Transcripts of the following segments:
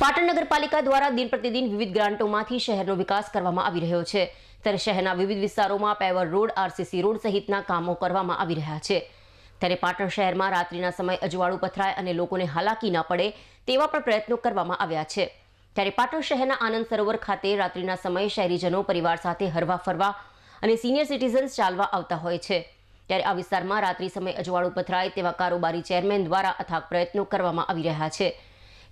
પાટણ નગરપાલિકા દ્વારા દિન પ્રતિદિન વિવિધ ગ્રાન્ટોમાંથી શહેરનો વિકાસ કરવામાં આવી રહ્યો છે. ત્યારે શહેરના વિવિધ વિસ્તારોમાં પેવર રોડ, આરસીસી રોડ સહિતના કામો કરવામાં આવી રહ્યા છે. ત્યારે પાટણ શહેરમાં રાત્રિના સમય અજવાળું પથરાય અને લોકોને હાલાકી ન પડે તેવા પણ પ્રયત્નો કરવામાં આવ્યા છે. ત્યારે પાટણ શહેરના આનંદ સરોવર ખાતે રાત્રિના સમયે શહેરીજનો, પરિવાર સાથે હરવા ફરવા અને સિનિયર સિટીઝન્સ ચાલવા આવતા હોય છે. ત્યારે આ વિસ્તારમાં રાત્રિ સમય અજવાળું પથરાય તેવા કારોબારી ચેરમેન દ્વારા અથાગ પ્રયત્નો કરવામાં આવી રહ્યા છે.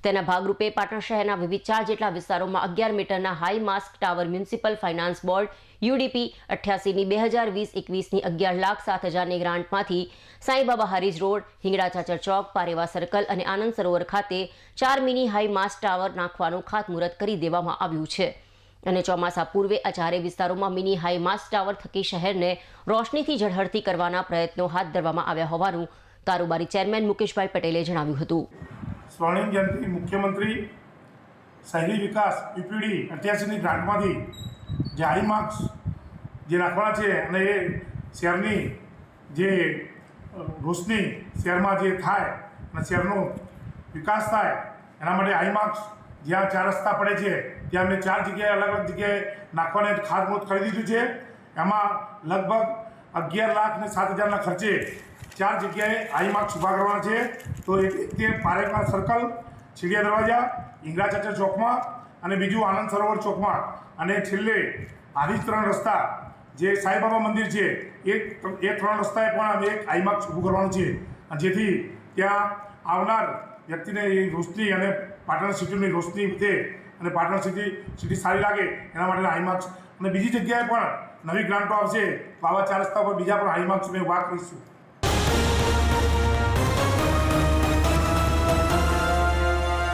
તેના ભાગરૂપે પાટણ શહેરના વિવિધ ચાર જેટલા વિસ્તારોમાં અગિયાર મીટરના high mast tower municipal finance board UDP અઠ્યાસીની બે હજાર વીસ એકવીસની અગિયાર લાખ સાત હજારની ગ્રાન્ટમાંથી સાંઈબાબા હારીજ રોડ, હિંગળા ચાચર ચોક, પારેવા સર્કલ અને આનંદ સરોવર ખાતે ચાર મિની હાઈ માસ્ક ટાવર નાખવાનું ખાતમુહૂર્ત કરી દેવામાં આવ્યું છે. અને ચોમાસા પૂર્વે આ ચારે વિસ્તારોમાં મિની હાઈ માસ્ક ટાવર થકી શહેરને રોશનીથી ઝળહળતી કરવાના પ્રયત્નો હાથ ધરવામાં આવ્યા હોવાનું કારોબારી ચેરમેન મુકેશભાઈ પટેલે જણાવ્યું હતું. સ્વર્ણિમ જયંતિ મુખ્યમંત્રી શહેરી વિકાસ પીપીડી અઠ્યાસીની ગ્રાન્ટમાંથી જે હાઈ માર્ક્સ જે નાખવાના છે અને એ શહેરની જે રોશની શહેરમાં જે થાય અને શહેરનો વિકાસ થાય, એના માટે હાઈ માર્ક્સ જ્યાં ચાર રસ્તા પડે છે, ત્યાં અમે ચાર જગ્યાએ અલગ અલગ જગ્યાએ નાખવાને ખાતમુહૂર્ત કરી દીધું છે. એમાં લગભગ અગિયાર લાખ ને સાત હજારના ખર્ચે ચાર જગ્યાએ હાઈ માર્ક્સ ઊભા કરવાના છે. તો એક તે પારેખા સર્કલ છીડિયા દરવાજા ઇંગરા ચાચા ચોકમાં અને બીજું આનંદ સરોવર ચોકમાં. અને છેલ્લે આદિજ ત્રણ રસ્તા, જે સાંઈબાબા મંદિર છે, એ ત્રણ રસ્તાએ પણ અમે એક હાઈ માર્ક્સ ઊભું કરવાનું છે. જેથી ત્યાં આવનાર વ્યક્તિને એ રોશની અને પાટણ સિટીની રોશની વધે અને પાટણ સિટી સિટી સારી લાગે એના માટેના હાઈ માર્ક્સ. અને બીજી જગ્યાએ પણ નવી ગ્રાન્ટો આવશે, તો ચાર રસ્તા પર બીજા પણ હાઈ માર્ક્સ અમે વાત કરીશું.